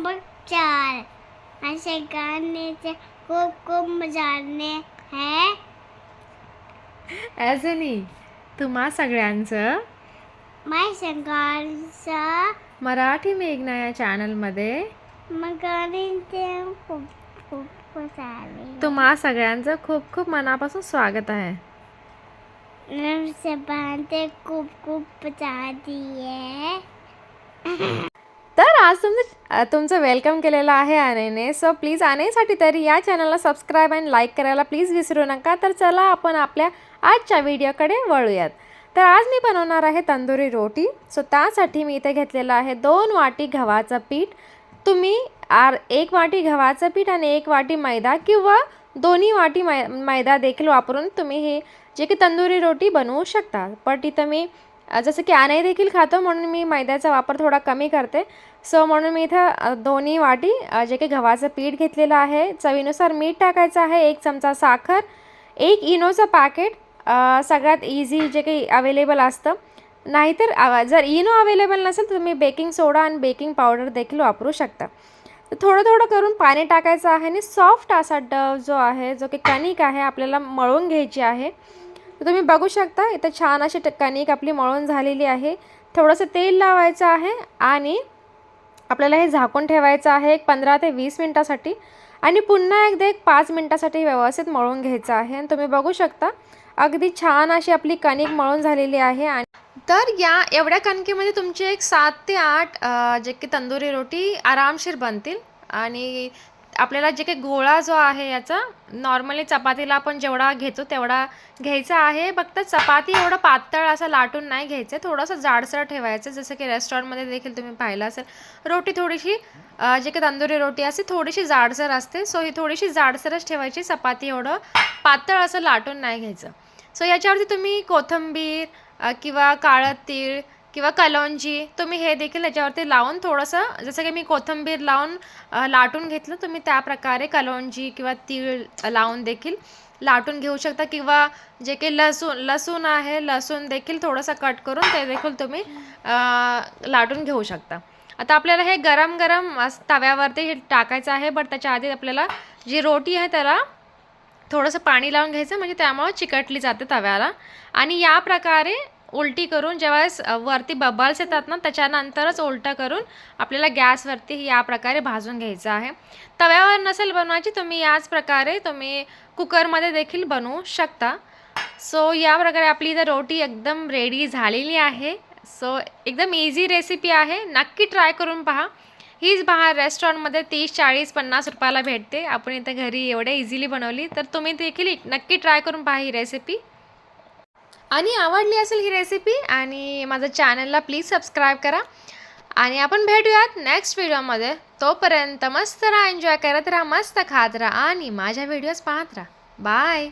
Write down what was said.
Number चार असे गाण्याचे खूप खूप मजाने है। ॲझनी तुम्हा सगळ्यांचं? माय संघाचा मराठी मेघना या चॅनलमध्ये? मग गाण्याचे खूप खूप मजाले तुम्हा सगळ्यांचं खूप खूप मनापासून स्वागत आहे। नमस्ते बांधे खूप खूप मजाली है तर आज तुमचं तुमचं वेलकम केलेलं आहे आनेने. सो प्लीज आनेसाठी तरी या चॅनलला सबस्क्राईब अँड लाईक करायला प्लीज विसरू नका. तर चला आपण आपल्या आजच्या व्हिडिओकडे वळूयात. तर आज मी बनवणार आहे तंदुरी रोटी. सो त्यासाठी मी इथे घेतलेलं आहे दोन वाटी गव्हाचं पीठ. तुम्ही आर एक वाटी गव्हाचं पीठ आणि एक वाटी मैदा किंवा दोन्ही वाटी मै मैदा देखील वापरून तुम्ही हे जे की तंदुरी रोटी बनवू शकता. पण इथं मी जसं की आने देखील खातो म्हणून मी मैद्याचा वापर थोडा कमी करते. सो म्हणून मी इथं दोन्ही वाटी जे काही गव्हाचं पीठ घेतलेलं आहे चवीनुसार मीठ टाकायचं आहे एक चमचा साखर एक इनोचं पॅकेट सगळ्यात इझी जे काही अवेलेबल असतं. नाहीतर जर इनो अवेलेबल नसेल तर तुम्ही बेकिंग सोडा आणि बेकिंग पावडर देखील वापरू शकता. तर थोडं थोडं करून पाणी टाकायचं आहे आणि सॉफ्ट असा डव जो आहे जो की कणिक आहे आपल्याला मळून घ्यायची आहे. तर तुम्ही बघू शकता इथं छान अशी ट- कणिक आपली मळून झालेली आहे. थोडंसं तेल लावायचं आहे आणि आपल्याला हे झाकून ठेवायचं आहे एक पंधरा ते वीस मिनटासाठी. आणि पुन्हा एकदा एक पाच मिनटासाठी व्यवस्थित मळून घ्यायचं आहे आणि तुम्ही बघू शकता अगदी छान अशी आपली कणिक मळून झालेली आहे आणि तर या एवढ्या कणकेमध्ये तुमची एक सात ते आठ जे की तंदुरी रोटी आरामशीर बनतील. आणि आपल्याला जे काही गोळा जो आहे याचा नॉर्मली चपातीला आपण जेवढा घेतो तेवढा घ्यायचा आहे. फक्त चपाती एवढं पातळ असं लाटून नाही घ्यायचं. थोडंसं जाडसर ठेवायचं. जसं की रेस्टॉरंटमध्ये देखील तुम्ही पाहिलं असेल. रोटी थोडीशी जे काही तंदुरी रोटी असते थोडीशी जाडसर असते. सो ही थोडीशी जाडसरच ठेवायची. चपाती एवढं पातळ असं लाटून नाही घ्यायचं. सो याच्यावरती तुम्ही कोथिंबीर किंवा काळं तीळ किंवा कलौंजी तुम्ही हे देखील याच्यावरती लावून थोडंसं जसं की मी कोथिंबीर लावून लाटून घेतलं तुम्ही त्या प्रकारे कलौंजी किंवा तीळ लावून देखील लाटून घेऊ शकता. किंवा जे काही लसूण लसूण आहे लसूण देखील थोडंसं कट करून ते देखील तुम्ही लाटून घेऊ शकता. आता आपल्याला हे गरम गरम असं तव्यावरती हे टाकायचं आहे बट त्याच्या आधी आपल्याला जी रोटी आहे त्याला थोडंसं पाणी लावून घ्यायचं म्हणजे त्यामुळं चिकटली जाते तव्याला. आणि या प्रकारे उलटी करून जेव्हा वरती बबल्स येतात ना त्याच्यानंतरच उलटं करून आपल्याला गॅसवरती या प्रकारे भाजून घ्यायचं आहे. तव्यावर नसेल बनवायची तुम्ही याच प्रकारे तुम्ही कुकरमध्ये देखील बनवू शकता. सो या प्रकारे आपली इथं रोटी एकदम रेडी झालेली आहे. सो एकदम इझी रेसिपी आहे. नक्की ट्राय करून पहा. हीच बाहेर रेस्टॉरंटमध्ये तीस चाळीस पन्नास रुपयाला भेटते. आपण इथं घरी एवढ्या इझिली बनवली तर तुम्ही देखील नक्की ट्राय करून पहा ही रेसिपी आणि आवडली असेल ही रेसिपी आणि माझं चॅनलला प्लीज सबस्क्राईब करा. आणि आपण भेटूयात नेक्स्ट व्हिडिओमध्ये तोपर्यंत मस्त राहा एन्जॉय करत राहा मस्त खात राहा आणि माझ्या व्हिडिओज पाहत राहा. बाय